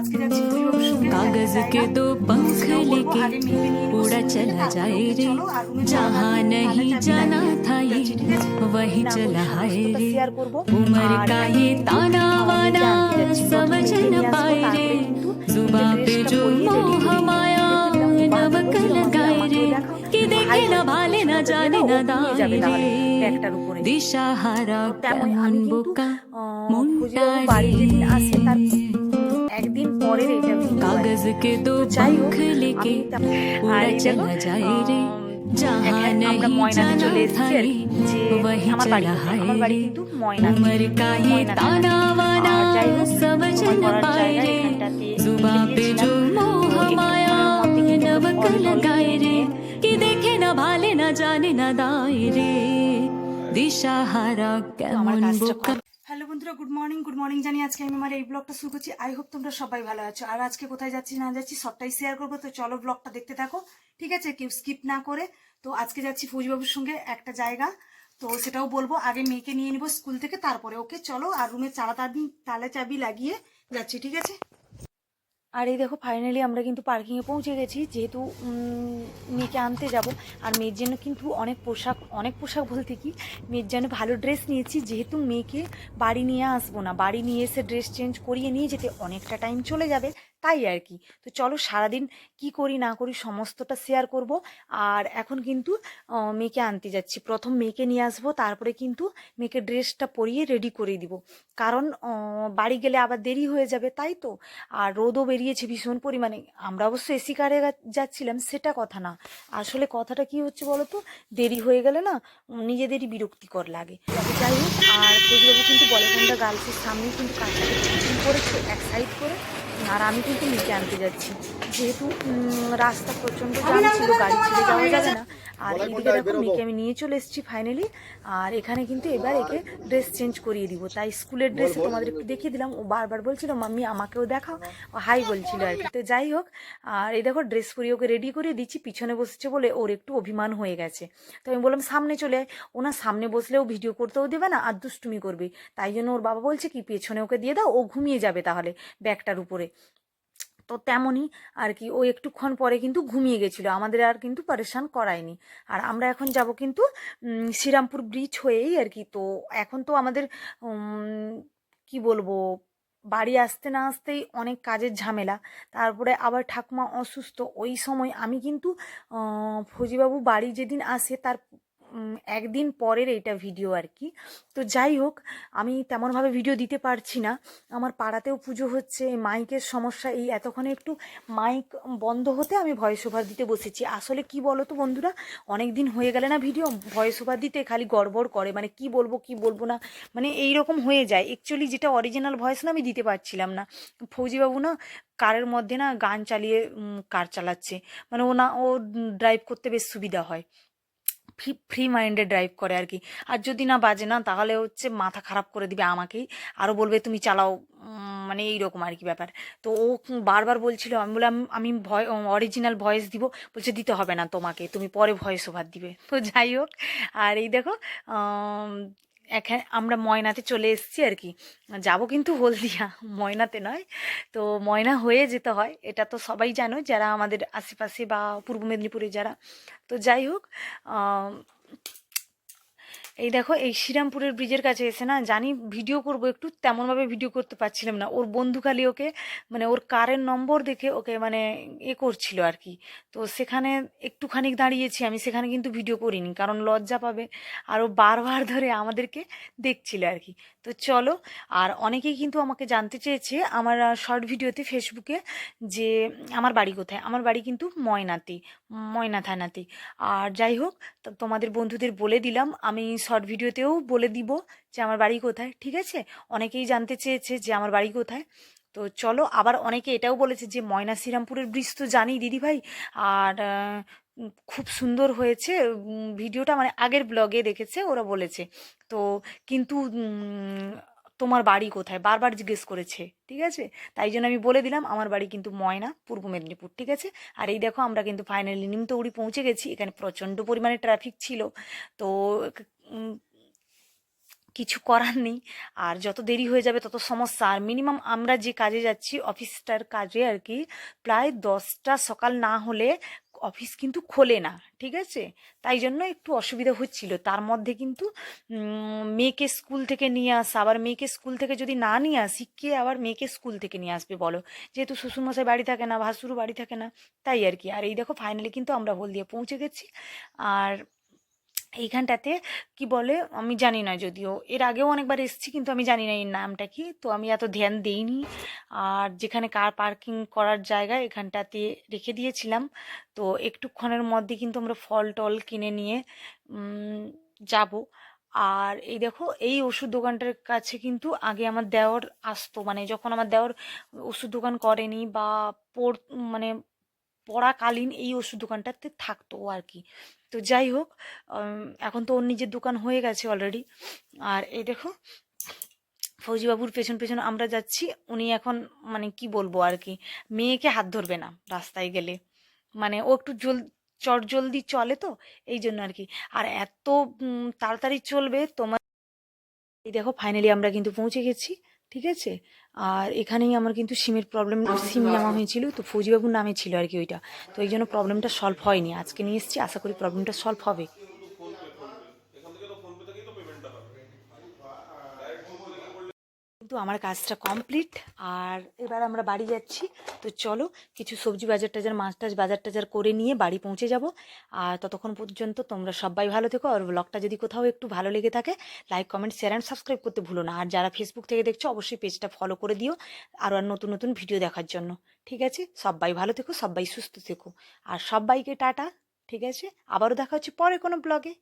আজকে যাচ্ছি পরিবারের সঙ্গে कागज একটা के জায়গা। दो पंख সেটাও বলবো, लेके আগে মেয়েকে নিয়ে নিবো उड़ा স্কুল থেকে, चला তারপরে जाए ওকে रे চলো আর রুমে जहाँ চাবি नहीं লাগিয়ে जाना था ये যাচ্ছি, ঠিক আছে? वही না, चला ওই है সমস্তটা रे শেয়ার করবো उम्र আর का আমি ये কিন্তু, ताना আহ, वाना মেয়েকে আনতে যাচ্ছি। প্রথমে समझ মেয়েকে न নিয়ে আসবো, पाए তারপরে रे কিন্তু जुबा মেয়েকে पे ড্রেসটা जो পরিয়ে ready मोह করে माया দেখলাম, বাবা नमक বলছিল, "মাম্মি, लगाए আমাকেও রে দেখাও।" कि তো देखे ভাই न বলছিল, भाले न "ওকে দিয়ে जाने দাও, न ও ঘুমিয়ে যাবে দায় তাহলে রে ব্যাগটার উপরে দিশা হারা তো তেমনই আমি কেমন কিন্তু বোকা আহ, মনটা ফুজিবাবু পরের এটা কাগজ কে দো পঙ্খ লেকে আর চলা যায় রে। আমরা ময়নাতে চলে এসেছি আর যে আমার বাড়ি আমার বাড়ি কিন্তু ময়না ময়না যাই জানে না দায় রে। দিশাহারা কেমন বন্ধুরা গুড মর্নিং গুড মর্নিং জানি আজকে আমি আমার এই ব্লগটা শুরু করছি। আই হোপ তোমরা সবাই ভালো আছো। আর আজকে কোথায় যাচ্ছি, না যাচ্ছি, সবটাই শেয়ার করব। তো চলো ব্লগটা দেখতে থাকো, ঠিক আছে? কেউ স্কিপ না করে। তো আজকে যাচ্ছি ফৌজবাবুর সঙ্গে একটা জায়গা। তো সেটাও বলব, আগে মেয়েকে নিয়ে নিবো স্কুল থেকে, তারপরে ওকে। চলো, আর রুমে চালা তালে চাবি লাগিয়ে যাচ্ছি, ঠিক আছে? আর এই দেখো ফাইনালি আমরা কিন্তু পার্কিংয়ে পৌঁছে গেছি। যেহেতু মেয়েকে আনতে যাব, আর মেয়ের জন্য কিন্তু অনেক পোশাক অনেক পোশাক বলতে কি, মেয়ের জন্য ভালো ড্রেস নিয়েছি। যেহেতু মেয়েকে বাড়ি নিয়ে আসব না, বাড়ি নিয়ে এসে ড্রেস চেঞ্জ করিয়ে নিয়ে যেতে অনেকটা টাইম চলে যাবে, তাই আর কি। তো চলো, সারাদিন কি করি না করি সমস্তটা শেয়ার করব। আর এখন কিন্তু মেয়েকে আনতে যাচ্ছি। প্রথম মেয়েকে নিয়ে আসব, তারপরে কিন্তু মেয়েকে ড্রেসটা পরিয়ে রেডি করে দিব। কারণ বাড়ি গেলে আবার দেরি হয়ে যাবে, তাই তো? আর রোদও বেরিয়েছে ভীষণ পরিমাণে। আমরা অবশ্য এসি কারে যাচ্ছিলাম, সেটা কথা না। আসলে কথাটা কি হচ্ছে বলো তো দেরি হয়ে গেলে না, নিজেদেরই বিরক্তিকর লাগে। যাই হোক, আর কিন্তু বলে গার্লসের সামনেই কিন্তু কাজটাকে ফিটিং করেছে, এক সাইড করে। আর আমি কিন্তু নিচে আনতে যাচ্ছি। যেহেতু রাস্তা প্রচণ্ড জাম ছিল গাড়ি ছেড়ে যাওয়া যাবে না। আর এইদিকে দেখো মেয়েকে আমি নিয়ে চলে এসেছি ফাইনালি আর এখানে কিন্তু এবার একে ড্রেস চেঞ্জ করিয়ে দিব। তাই স্কুলের ড্রেসে তোমাদের একটু দেখিয়ে দিলাম। ও বারবার বলছিল মাম্মি আমাকেও দেখাও। ও হাই বলছিল আর কি। তো যাই হোক আর এই দেখো ড্রেস পরিয়ে ওকে রেডি করে দিচ্ছি। পিছনে বসেছে বলে ওর একটু অভিমান হয়ে গেছে। তো আমি বললাম সামনে চলে আয়। ওনার সামনে বসলেও ভিডিও করতেও দেবে না আর দুষ্টুমি করবে তাই জন্য ওর বাবা বলছে কি পেছনে ওকে দিয়ে দাও ও ঘুমিয়ে যাবে তাহলে ব্যাগটার উপরে। তো তেমনই আর কি ও একটুক্ষণ পরে কিন্তু ঘুমিয়ে গেছিল। আমাদের আর কিন্তু পারেশান করায়নি। আর আমরা এখন যাব কিন্তু শ্রীরামপুর ব্রিজ হয়েই আর কি তো এখন তো আমাদের কি বলব, বাড়ি আসতে না আসতেই অনেক কাজের ঝামেলা। তারপরে আবার ঠাকুমা অসুস্থ। ওই সময় আমি কিন্তু ফৌজিবাবু বাড়ি যেদিন আসে তার একদিন পরের এইটা ভিডিও আর কি। তো যাই হোক, আমি তেমনভাবে ভিডিও দিতে পারছি না। আমার পাড়াতেও পুজো হচ্ছে, মাইকের সমস্যা, এই এতক্ষণে একটু মাইক বন্ধ হতে আমি ভয়েস ওভার দিতে বসেছি। আসলে কি বলো তো বন্ধুরা অনেক দিন হয়ে গেলে না ভিডিও ভয়েস ওভার দিতে খালি গড়বড় করে মানে কি বলব কি বলব না মানে এই রকম হয়ে যায়। অ্যাকচুয়ালি যেটা অরিজিনাল ভয়েস না, আমি দিতে পারছিলাম না। ফৌজিবাবু না কারের মধ্যে না গান চালিয়ে কার চালাচ্ছে। মানে ও না, ও ড্রাইভ করতে বেশ সুবিধা হয়। ফ্রি মাইন্ডে ড্রাইভ করে আর কি। আর যদি না বাজে না, তাহলে হচ্ছে মাথা খারাপ করে দিবে আমাকেই। আরও বলবে, তুমি চালাও। মানে এইরকম আর কি ব্যাপার। তো ও বারবার বলছিল, আমি বললাম, আমি ভয় অরিজিনাল ভয়েস দিব। বলছে, দিতে হবে না তোমাকে, তুমি পরে ভয়েস ওভার দিবে। তো যাই হোক, আর এই দেখো এখানে আমরা ময়নাতে চলে এসেছি আর কি। যাব কিন্তু হলদিয়া, ময়নাতে নয়। তো ময়না হয়ে যেতে হয়, এটা তো সবাই জানো, যারা আমাদের আশেপাশে বা পূর্ব মেদিনীপুরে যারা। তো যাই হোক এই দেখো, এই শ্রীরামপুরের ব্রিজের কাছে এসে না জানি ভিডিও করব একটু, তেমনভাবে ভিডিও করতে পারছিলাম না। ওর বন্ধু খালি ওকে মানে ওর কারের নম্বর দেখে ওকে মানে এ করছিল আর কি। তো সেখানে একটুখানি দাঁড়িয়েছি আমি, সেখানে কিন্তু ভিডিও করিনি, কারণ লজ্জা পাবে। আরও বারবার ধরে আমাদেরকে দেখছিল আর কি। তো চলো, আর অনেকেই কিন্তু আমাকে জানতে চেয়েছে আমার শর্ট ভিডিওতে ফেসবুকে যে আমার বাড়ি কোথায়? আমার বাড়ি কিন্তু ময়নাতে, ময়না থানাতে। আর যাই হোক, তোমাদের বন্ধুদের বলে দিলাম, আমি শর্ট ভিডিওতেও বলে দিব যে, আমার বাড়ি কোথায়? ঠিক আছে? অনেকেই জানতে চেয়েছে যে, আমার বাড়ি কোথায়? তো চলো, আবার অনেকে এটাও বলেছে যে ময়না শ্রীরামপুরের ব্রিজ তো জানি দিদিভাই আর খুব সুন্দর হয়েছে। ভিডিওটা মানে আগের ব্লগে দেখেছে, ওরা বলেছে। তো কিন্তু তোমার বাড়ি কোথায়? বারবার জিজ্ঞেস করেছে, ঠিক আছে? তাই জন্য আমি বলে দিলাম, আমার বাড়ি কিন্তু ময়না, পূর্ব মেদিনীপুর। ঠিক আছে? আর এই দেখো, আমরা কিন্তু ফাইনালি নিমতৌড়ি পৌঁছে গেছি। এখানে প্রচণ্ড পরিমাণে ট্রাফিক ছিল। তো কিছু করার নেই। আর যত দেরি হয়ে যাবে তত সমস্যা। আর মিনিমাম আমরা যে কাজে যাচ্ছি অফিসটার কাজে আর কি প্রায় দশটা সকাল না হলে অফিস কিন্তু খোলে না, ঠিক আছে? তাই জন্য একটু অসুবিধা হচ্ছিল। তার মধ্যে কিন্তু মেয়েকে স্কুল থেকে নিয়ে আসা, আবার মেয়েকে স্কুল থেকে যদি না নিয়ে আসি, কে আবার মেয়েকে স্কুল থেকে নিয়ে আসবে বলো? যেহেতু শ্বশুরমশাই বাড়ি থাকে না ভাসুরও বাড়ি থাকে না, তাই আর কি আর এই দেখো ফাইনালি কিন্তু আমরা হলদিয়া পৌঁছে গেছি। আর এইখানটাতে কি বলে, আমি জানি না যদিও। এর আগেও অনেকবার এসেছি, কিন্তু আমি জানি না এর নামটা কি। তো আমি এত ধ্যান দেইনি। আর যেখানে কার পার্কিং করার জায়গা, এখানটাতে রেখে দিয়েছিলাম। তো একটুক্ষণের মধ্যে কিন্তু আমরা ফল টল কিনে নিয়ে যাব। আর এই দেখো, এই ওষুধ দোকানটার কাছে কিন্তু আগে আমার দেওর আসতো। মানে যখন আমার দেওর ওষুধ দোকান করেনি বা পড় মানে পড়াকালীন এই ওষুধ দোকানটাতে থাকতো আর কি তো যাই হোক এখন তো ওর নিজের দোকান হয়ে গেছে অলরেডি আর এই দেখো, ফৌজিবাবুর পেছন পেছন আমরা যাচ্ছি, উনি এখন মানে কি বলব আর কি মেয়েকে হাত ধরবে না রাস্তায় গেলে। মানে ও একটু জল, চট জলদি চলে তো, এই জন্য আর কি আর এত তাড়াতাড়ি চলবে তোমার, এই দেখো ফাইনালি আমরা কিন্তু পৌঁছে গেছি। ঠিক আছে? আর এখানেই আমার কিন্তু সিমের প্রবলেম সিম নেওয়া হয়েছিল তো ফৌজিবাবুর নামে ছিল আর কি ওইটা। তো এই জন্য প্রবলেমটা সলভ হয়নি। আজকে নিয়ে এসেছি আশা করি প্রবলেমটা সলভ হবে। কিন্তু আমার কাজটা কমপ্লিট আর এবার আমরা বাড়ি যাচ্ছি। তো চলো, কিছু সবজি বাজার টাজার মাছ টাছ বাজার টাজার করে নিয়ে বাড়ি পৌঁছে যাব। আর ততক্ষণ পর্যন্ত তোমরা সবাই ভালো থেকো। আর ব্লগটা যদি কোথাও একটু ভালো লেগে থাকে like comment share and subscribe করতে ভুলো না। আর যারা ফেসবুক থেকে দেখছ, অবশ্যই পেজটা ফলো করে দিও। আরও আর নতুন নতুন ভিডিও দেখার জন্য। ঠিক আছে? সবাই ভালো থেকো, সবাই সুস্থ থেকো। আর সবাইকে টাটা, ঠিক আছে? আবারও দেখা হচ্ছে পরে কোনো ব্লগে